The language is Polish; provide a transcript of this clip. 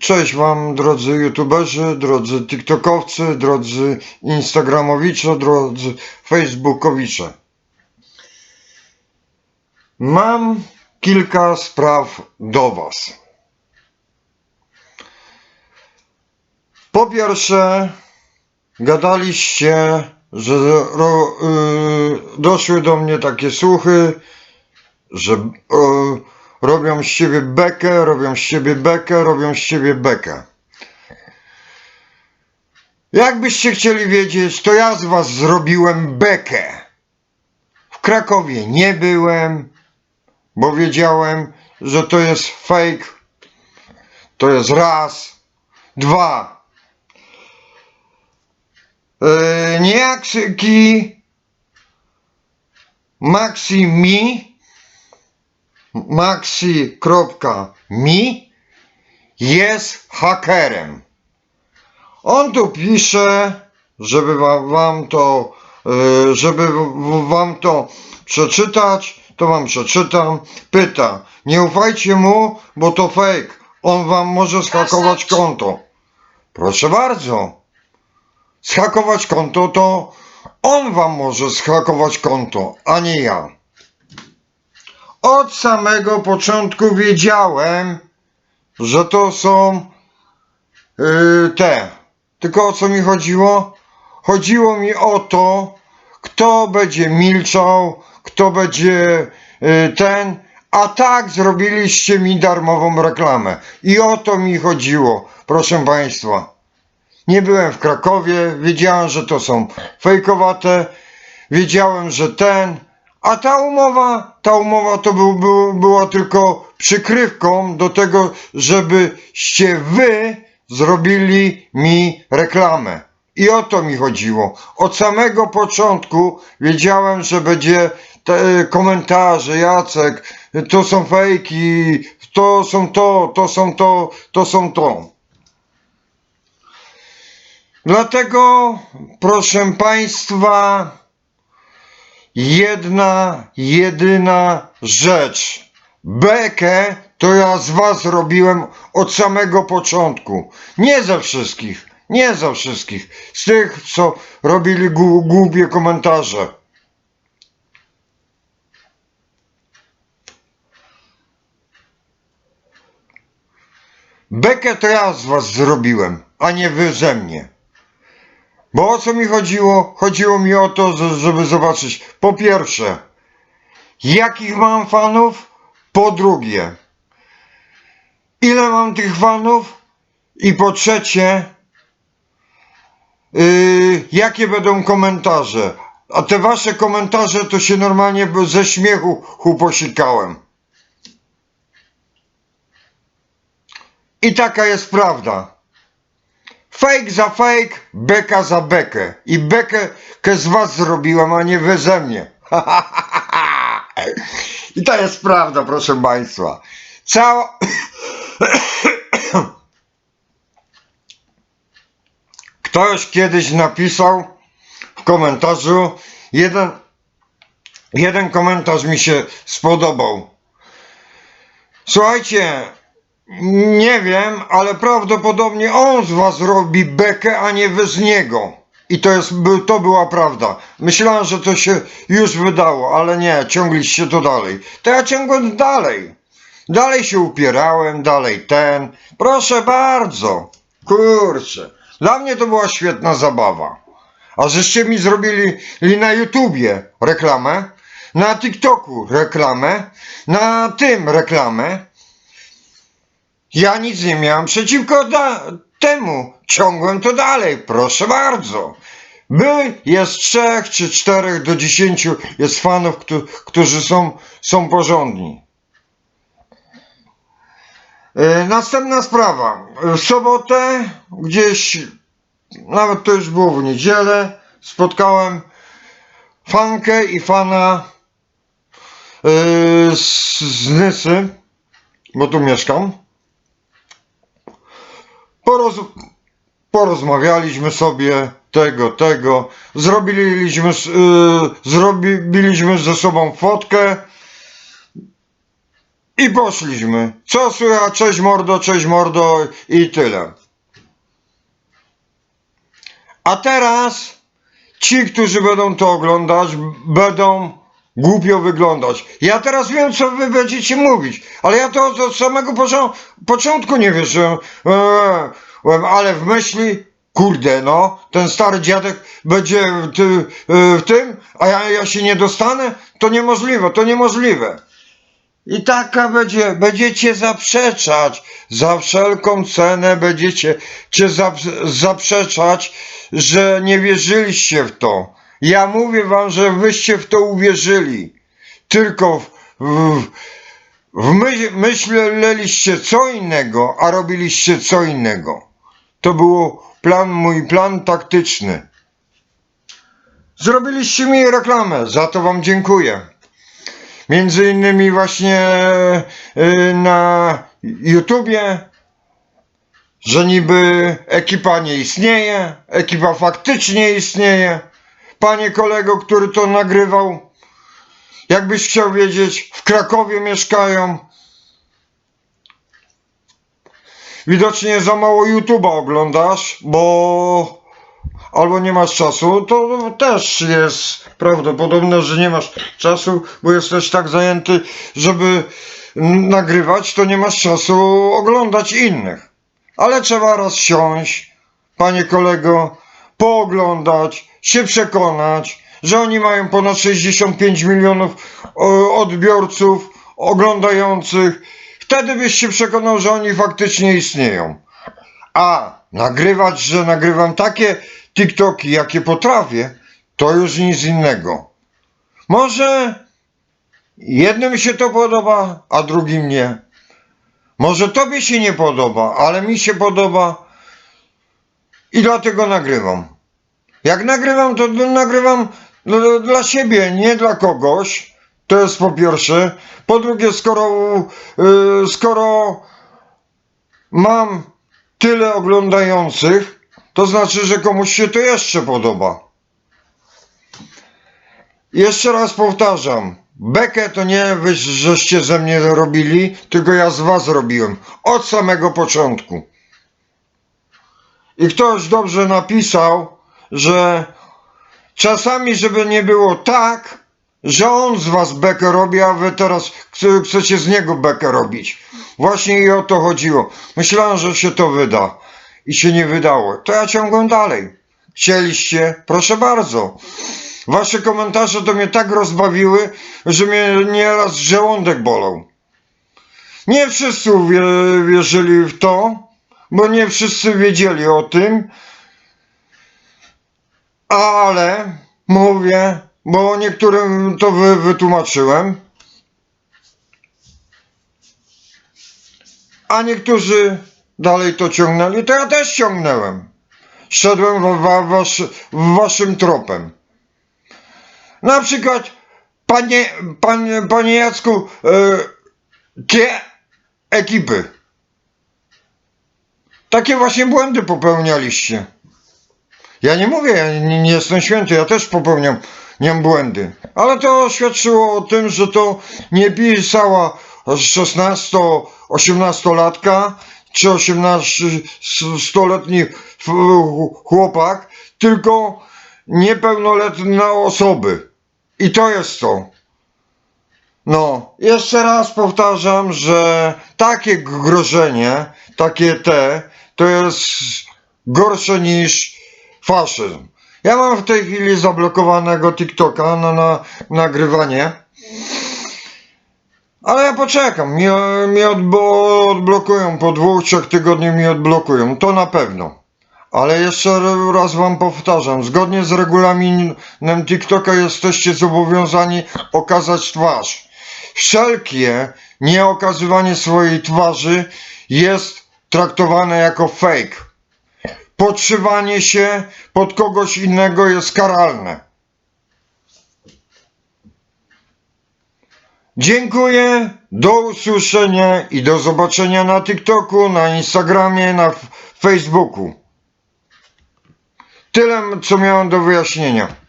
Cześć Wam, drodzy YouTuberzy, drodzy TikTokowcy, drodzy Instagramowicze, drodzy Facebookowicze. Mam kilka spraw do Was. Po pierwsze, gadaliście, że ro, y, doszły do mnie takie słuchy, że robią z siebie bekę, robią z siebie bekę, robią z siebie bekę. Jakbyście chcieli wiedzieć, to ja z was zrobiłem bekę. W Krakowie nie byłem, bo wiedziałem, że to jest fake. To jest raz. Dwa. Yy, Niejaksiki Maximi maxi.mi jest hakerem. On tu pisze, żeby wa- wam to, y, żeby wam to przeczytać, to wam przeczytam. Pyta, nie ufajcie mu, bo to fake. On wam może schakować konto. Proszę bardzo. Schakować konto to on wam może schakować konto, a nie ja. Od samego początku wiedziałem, że to są yy, te. Tylko o co mi chodziło? Chodziło mi o to, kto będzie milczał, kto będzie yy, ten, a tak zrobiliście mi darmową reklamę. I o to mi chodziło, proszę Państwa. Nie byłem w Krakowie, wiedziałem, że to są fejkowate, wiedziałem, że ten, a ta umowa, ta umowa to był, był, była tylko przykrywką do tego, żebyście wy zrobili mi reklamę. I o to mi chodziło. Od samego początku wiedziałem, że będzie te komentarze, Jacek, to są fejki, to są to, to są to, to są to. Dlatego, proszę Państwa, jedna, jedyna rzecz. Bekę to ja z Was robiłem od samego początku. Nie ze wszystkich, nie ze wszystkich. Z tych, co robili głupie komentarze. Bekę to ja z Was zrobiłem, a nie Wy ze mnie. Bo o co mi chodziło? Chodziło mi o to, że- żeby zobaczyć, po pierwsze, jakich mam fanów, po drugie, ile mam tych fanów i po trzecie, yy, jakie będą komentarze. A te wasze komentarze to się normalnie ze śmiechu chuposikałem. I taka jest prawda. Fake za fake, beka za bekę. I bekę z was zrobiłem, a nie wy ze mnie. I to jest prawda, proszę państwa. Cała... Ktoś kiedyś napisał w komentarzu, jeden, jeden komentarz mi się spodobał. Słuchajcie, nie wiem, ale prawdopodobnie on z was robi bekę, a nie wy z niego. I to, jest, to była prawda. Myślałem, że to się już wydało, ale nie, ciągliście to dalej. To ja ciągłem dalej. Dalej się upierałem, dalej ten. Proszę bardzo. Kurczę. Dla mnie to była świetna zabawa. A żeście mi zrobili li na YouTubie reklamę, na TikToku reklamę, na tym reklamę. Ja nic nie miałem przeciwko temu. Ciągłem to dalej, proszę bardzo. By jest trzech czy czterech do dziesięciu jest fanów, któ- którzy są, są porządni. E, Następna sprawa. W sobotę, gdzieś, nawet to już było w niedzielę, spotkałem fankę i fana e, z, z Nysy, bo tu mieszkam. Poroz, porozmawialiśmy sobie tego, tego. Zrobiliśmy, s- y, zrobiliśmy ze sobą fotkę. I poszliśmy. Co słychać? Cześć mordo, cześć mordo i tyle. A teraz ci, którzy będą to oglądać, będą głupio wyglądać. Ja teraz wiem, co wy będziecie mówić, ale ja to od samego począ- początku nie wierzyłem. Eee, ale w myśli, kurde, no, ten stary dziadek będzie w, ty, e, w tym, a ja, ja się nie dostanę? To niemożliwe, to niemożliwe. I taka będzie, będziecie zaprzeczać, za wszelką cenę będziecie cię zap- zaprzeczać, że nie wierzyliście w to. Ja mówię wam, że wyście w to uwierzyli. Tylko w, w, w my, myśleliście co innego, a robiliście co innego. To był plan, mój plan taktyczny. Zrobiliście mi reklamę, za to wam dziękuję. Między innymi właśnie y, na YouTubie, że niby ekipa nie istnieje, ekipa faktycznie istnieje. Panie kolego, który to nagrywał, jakbyś chciał wiedzieć, w Krakowie mieszkają. Widocznie za mało YouTube'a oglądasz, bo albo nie masz czasu, to też jest prawdopodobne, że nie masz czasu, bo jesteś tak zajęty, żeby nagrywać, to nie masz czasu oglądać innych. Ale trzeba raz siąść, panie kolego, pooglądać, się przekonać, że oni mają ponad 65 milionów o, odbiorców oglądających. Wtedy byś się przekonał, że oni faktycznie istnieją. A nagrywać, że nagrywam takie TikToki, jakie potrafię, to już nic innego. Może jednym się to podoba, a drugim nie. Może tobie się nie podoba, ale mi się podoba i dlatego nagrywam. Jak nagrywam, to nagrywam dla- siebie, nie dla kogoś. To jest po pierwsze. Po drugie, skoro, yy, skoro mam tyle oglądających, to znaczy, że komuś się to jeszcze podoba. Jeszcze raz powtarzam. Bekę to nie wy, żeście ze mnie robili, tylko ja z was robiłem. Od samego początku. I ktoś dobrze napisał, że czasami, żeby nie było tak, że on z was bekę robi, a wy teraz chce- chcecie z niego bekę robić. Właśnie i o to chodziło. Myślałem, że się to wyda. I się nie wydało. To ja ciągłem dalej. Chcieliście? Proszę bardzo. Wasze komentarze to mnie tak rozbawiły, że mnie nieraz żołądek bolał. Nie wszyscy wierzyli w to, bo nie wszyscy wiedzieli o tym, ale mówię, bo niektórym to wy, wytłumaczyłem, a niektórzy dalej to ciągnęli, to ja też ciągnęłem. Szedłem w, wasz, w waszym tropem. Na przykład, panie, panie, panie Jacku, te ekipy. Takie właśnie błędy popełnialiście. Ja nie mówię, ja nie, nie jestem święty, ja też popełniam nie błędy. Ale to świadczyło o tym, że to nie pisała 16-18-latka czy 18-letni chłopak, tylko niepełnoletnie osoby. I to jest to. No, jeszcze raz powtarzam, że takie grożenie, takie te, to jest gorsze niż faszyzm. Ja mam w tej chwili zablokowanego TikToka na, na nagrywanie. Ale ja poczekam, mi, mi odbo, odblokują, po dwóch, trzech tygodniach mi odblokują, to na pewno. Ale jeszcze raz wam powtarzam, zgodnie z regulaminem TikToka jesteście zobowiązani okazać twarz. Wszelkie nieokazywanie swojej twarzy jest traktowane jako fake. Podszywanie się pod kogoś innego jest karalne. Dziękuję, do usłyszenia i do zobaczenia na TikToku, na Instagramie, na Facebooku. Tyle, co miałem do wyjaśnienia.